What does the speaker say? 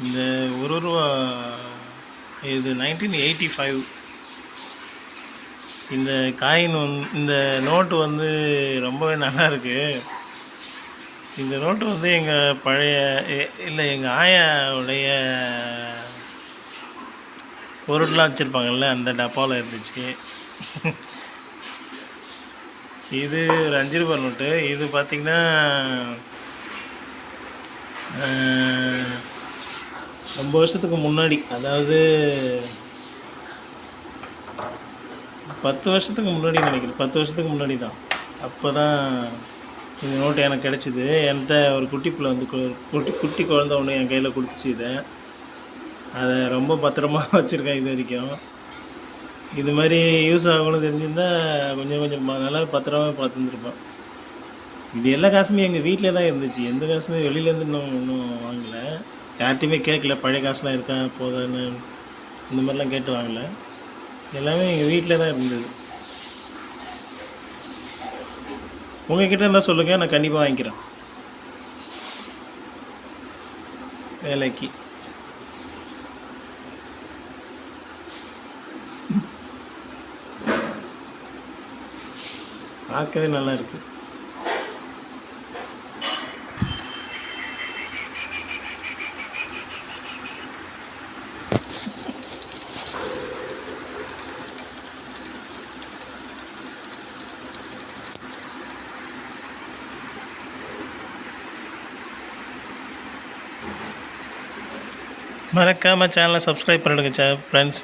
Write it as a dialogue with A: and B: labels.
A: இந்த ஒரு ரூபா இது நைன்டீன் எயிட்டி ஃபைவ் இந்த காயின் வந்து இந்த நோட்டு வந்து ரொம்பவே நல்லா இருக்குது இந்த நோட்டு வந்து எங்கள் பழைய இல்லை எங்கள் ஆயாவுடைய பொருட்லாம் வச்சுருப்பாங்கல்ல அந்த டப்பாவில் இருந்துச்சு. இது ஒரு அஞ்சு ரூபா நோட்டு இது பார்த்திங்கன்னா ரொம்ப வருஷத்துக்கு முன்னாடி அதாவது பத்து வருஷத்துக்கு முன்னாடி நினைக்கிறேன். பத்து வருஷத்துக்கு முன்னாடி தான். அப்போ தான் இந்த நோட்டு எனக்கு கிடச்சிது. என்கிட்ட ஒரு குட்டி பிள்ளை வந்து கு- குட்டி குட்டி குழந்த ஒன்று என் கையில் கொடுத்துச்சு இதை. அதை ரொம்ப பத்திரமாக வச்சுருக்கேன் இது வரைக்கும். இது மாதிரி யூஸ் ஆகணும்னு தெரிஞ்சிருந்தா கொஞ்சம் கொஞ்சம் நல்லா பத்திரமாக பார்த்துருந்துருப்பேன். இது எல்லா காசுமே எங்கள் வீட்டிலே தான் இருந்துச்சு. எந்த காசுமே வெளியிலேருந்து இன்னும் ஒன்றும் வாங்கலை. யார்கிட்டையுமே கேட்கல பழைய காசுலாம் இருக்கா போதான்னு இந்த மாதிரிலாம் கேட்டு வாங்கலை. எல்லாமே எங்கள் வீட்டில் தான் இருந்தது. உங்ககிட்ட இருந்தால் சொல்லுங்கள் நான் கண்டிப்பாக வாங்கிக்கிறேன். வேலைக்கு. பார்க்கவே நல்லா இருக்குது மறக்காமல் சேனலை சப்ஸ்கிரைப் பண்ணிடுங்க சார் ஃப்ரெண்ட்ஸ்